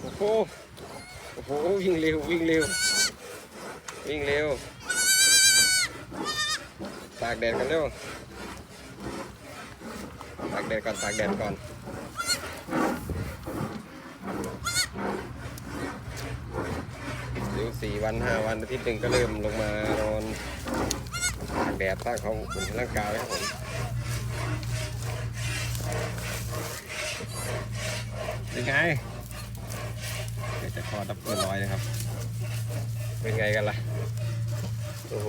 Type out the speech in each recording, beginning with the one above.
โอ้โห โอ้โห วิ่งเร็ว วิ่งเร็ว วิ่งเร็ว ตากแดดกันเร็ว ตากแดดก่อน ตากแดดก่อนเดี๋ยวสี่วันห้าวันอาทิตย์หนึ่งก็เริ่มลงมานอนตากแดดสร้างเขาอุ่นร่างกายครับผม เป็นไงเดี๋ยวจะคอดับเบิลร้อยนะครับ เป็นไงกันล่ะ โอ้โห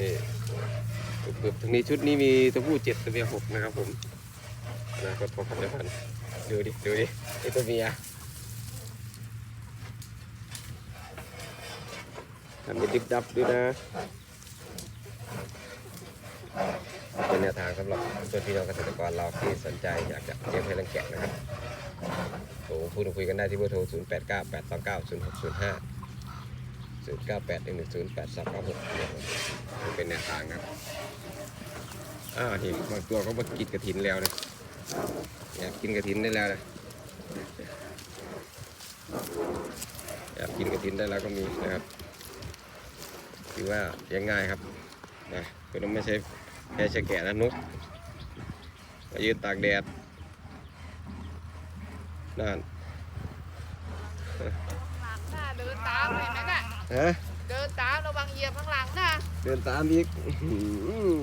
นี่ปึบๆทางนี้ชุดนี้มีตัวผู้เจ็ดตัวเมียหกนะครับผมนะก็พอพันธุ์พันธุ์ดูดิ ดูดิไอตัวเมียทำเป็นดิบดับด้วยนะ เป็นแนวทางสำหรับเพื่อนพี่น้องเกษตรกรเราที่สนใจอยากจะเลี้ยงเพลังแกะนะครับโทรพูดคุยกันได้ที่เบอร์โทร 0 8 9 8 2 9 0 6 0 5 0 9 8 1 1 0 8 3 9 6เป็นแนวทางนะครับอ้าวเห็นบางตัวเขามากินกระถินแล้วนะอยากกินกระถินได้แล้วนะอยากกินกระถินได้แล้วก็มีนะครับถือว่าเลี้ยงง่ายครับนะคือเราไม่ใช่ แค่ใช้แกะนะนุกมายืนตากแดดนั่นหลังน่ะเดินตามเห็นไหมน่ะฮะเดินตามระวังเหยียบข้างหลังน่ะเดินตามอีกอื้อหือ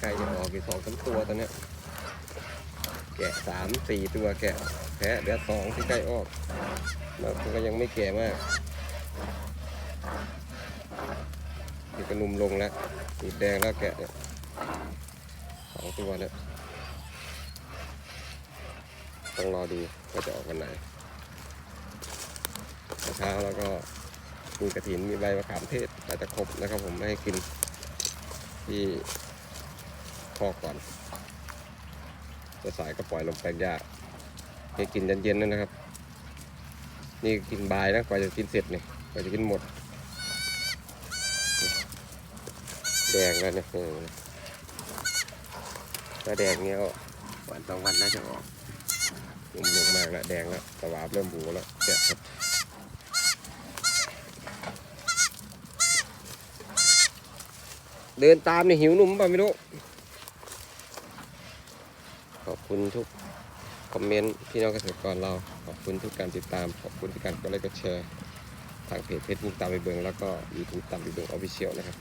ไก่จะออกกี่สองสามตัวตอนเนี้ยแกะสามสี่ตัวแกะแพะเดี๋ยวสองที่ใกล้ออกแล้วก็ยังไม่แก่มาก นี่ก็นุ่มลงแล้วสีแดงแล้วแกะเนี่ยสองตัวแล้วต้องรอดูว่าจะออกวันไหนเช้าแล้วก็มีกระถินมีใบมะขามเทศอาจจะครบนะครับผมไม่ให้กินที่คอกก่อนจะสายก็ปล่อยลงแปลงหญ้าให้กินเย็นๆนั่นนะครับ นี่กินบายนะกว่าจะกินเสร็จนี่กว่าจะกินหมด แดงแล้วเนี่ยเออถ้าแดงเงี้ยก็วันสองวันน่าจะออกลุ่มลงมากแล้วแดงแล้วสวาบเริ่มบูแล้วแกะครับเดินตามนี่หิวหนุ่มป่ะไม่รู้ ขอบคุณทุกคอมเมนต์พี่น้องเกษตรกรเรา ขอบคุณทุกการติดตาม ขอบคุณทุกการกดไลค์กดแชร์ ทางเพจเฟซบุ๊กตามไปเบิงแล้วก็ยูทูบตามไปเบิงออฟฟิเชียลนะครับ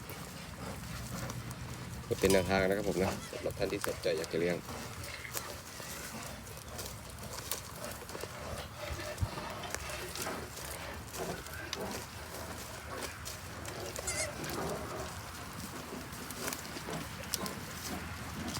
ก็เป็นแนวทางนะครับผมนะสำหรับท่านที่สนใจอยากจะเลี้ยง